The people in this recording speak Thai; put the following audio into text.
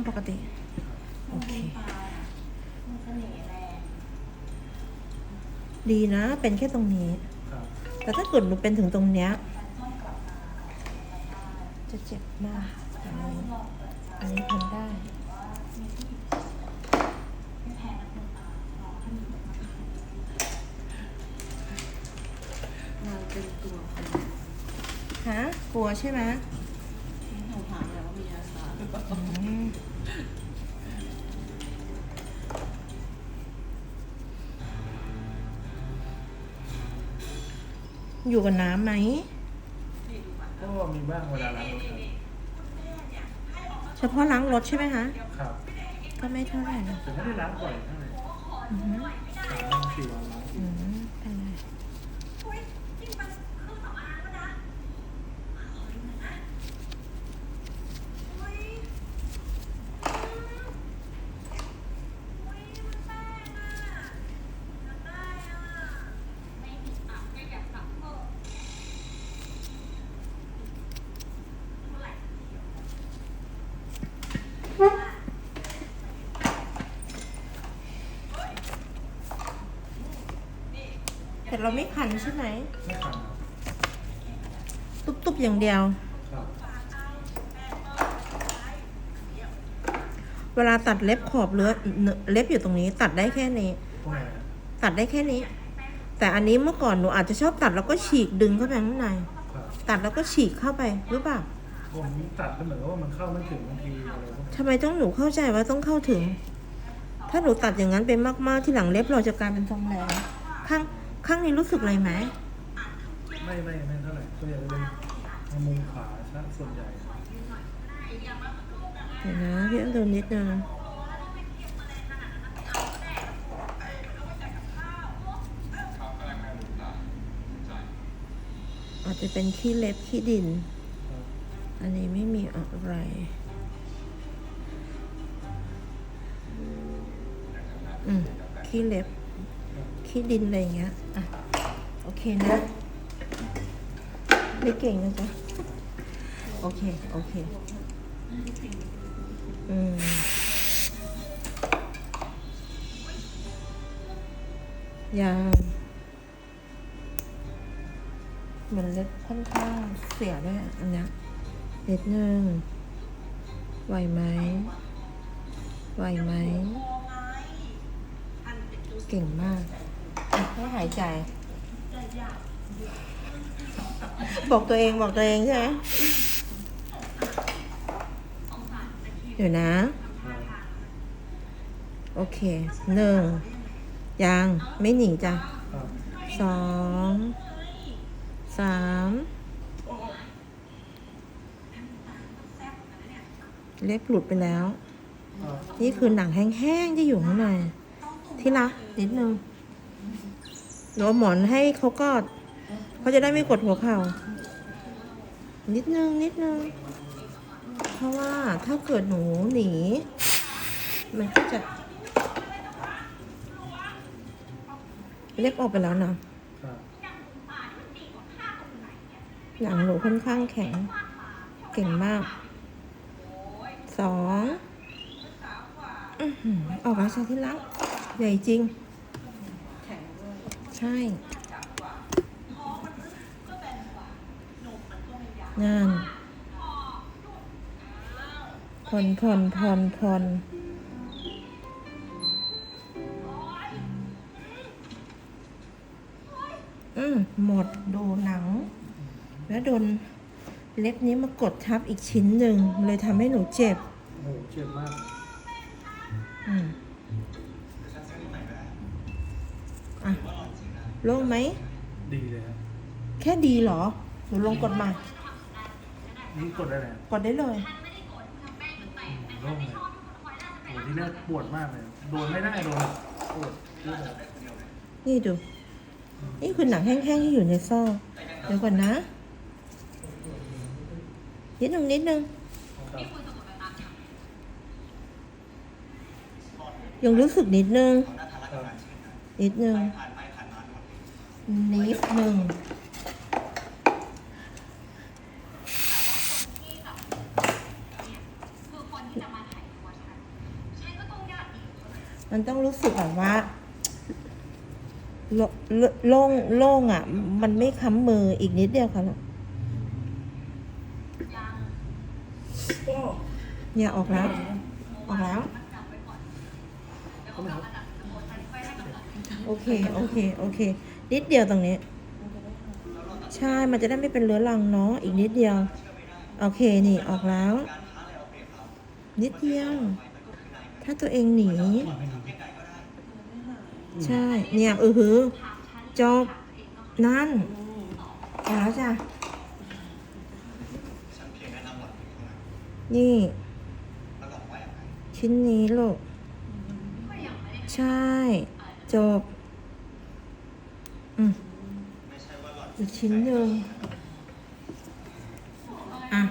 างปกติ โอเคมันเสน่ห์แรงดีนะ เป็นแค่ตรงนี้ครับแต่ถ้าเกิดหนูเป็นถึงตรงเนี้ยมันต้องกลับมาเป็นไปได้จะเจ็บมากอันนี้ลองเปิดใจอันนี้ทำได้ว่ามีผู้หญิงไม่แพ้นักดนตรีลองให้มีแบบนั้นนางเป็นตัวคนฮะกลัวใช่ไหม อยู่กับน้ำไหมก็มีบ้างเวลาล้างรถเฉพาะล้างรถใช่ไหมคะ ครับ ก็ไม่เท่าไหร่นะแต่ไม่ได้ล้างบ่อยเท่าไหร่ อือหือ สามวันสี่วันล้างที อืมเป็นไร แต่เราไม่คันใช่ไหม ไม่ขันครับตุ๊บๆอย่างเดียว ครับเวลาตัดเล็บขอบเลือเล็บอยู่ตรงนี้ ตัดได้แค่นี้ ตรงไหนฮะตัดได้แค่นี้ แต่อันนี้เมื่อก่อนหนูอาจจะชอบตัดแล้วก็ฉีกดึงเข้าไปข้างใน ครับตัดแล้วก็ฉีกเข้าไปหรือเปล่าผมตัดก็เหมือนกับว่ามันเข้าไม่ถึงบางทีอะไรพวกนี้ทำไมต้องหนูเข้าใจว่าต้องเข้าถึง ถ้าหนูตัดอย่างนั้นเป็นมากๆที่หลังเล็บเราจะกลายเป็นทรงแหลมข้าง ข้างนี้รู้สึกอะไรไหมไม่ไม่ไม่เท่าไหร่ส่วนใหญ่จะเป็นทางมุมขวาซะส่วนใหญ่เดี๋ยวนะพี่ต้องดูนิดนึงอาจจะเป็นขี้เล็บขี้ดินครับอันนี้ไม่มีอะไรอืมขี้เล็บ ขี้ดินอะไรอย่างเงี้ย อะ โอเคนะ ไม่เก่งนะจ๊ะ โอเค โอเค อืมยังเหมือนเล็บค่อนข้างเสียด้วยอันเนี้ยนิดนึงไหวไหมไหวไหม เก่งมาก ให้หายใจ บอกตัวเองบอกตัวเองใช่ไหมเดี๋ยวนะ โอเคหนึ่งยังไม่หนีจ้ะสองสามเล็บหลุดไปแล้ว นี่คือหนังแห้งๆที่อยู่ข้างในที่รักนิดนึง หนูเอหมอนให้เขากอดเขาจะได้ไม่กดหัวเข่า นิดนึงนิดนึง เพราะว่าถ้าเกิดหนูหนี มันก็จะ เล็บออกไปแล้วนะหนังหนูค่อนข้างแข็ง เก่งมาก สองออกมาชาที่รักใหญ่จริง ใช่งานผ่อนผ่อนผ่อนผ่อนอืมหมดดูหนัง แล้วโดนเล็บนี้มากดทับอีกชิ้นหนึ่งเลยทำให้หนูเจ็บโอ้โหเจ็บมาก อืมอะ โล่งไหม ดีเลยครับแค่ดีเหรอ หนูลงกดมา นี่กดได้แล้วกดได้เลยโล่งเลยโอ้โหที่แรกปวดมากเลย โดนไม่ได้โดนปวดเยอะเลยนี่ดู นี่คือหนังแห้งๆที่อยู่ในซอกเดี๋ยวก่อนนะ นิดนึงนิดนึง ครับยังรู้สึกนิดนึง ครับนิดนึงนิดนึ งคือคนที่จะมาถ่ายทอดมันต้องรู้สึกแบบว่าโลโล่งโล่งอะ มันไม่ค้ำมืออีกนิดเดียวค่ะลูกเนี่ยออกแล้ว ออกแล้ว โอเค โอเค โอเค นิดเดียวตรงนี้ ใช่ มันจะได้ไม่เป็นเรื้อรังเนาะ อีกนิดเดียว โอเค นี่ ออกแล้ว นิดเดียว ถ้าตัวเองหนี ใช่ เนี่ย เออหือ จบ นั่นออกแล้วจ้ะ นี่ ชิ้นนี้ลูก ใช่ จบ อืมอีกชิ้นหนึ่งอะ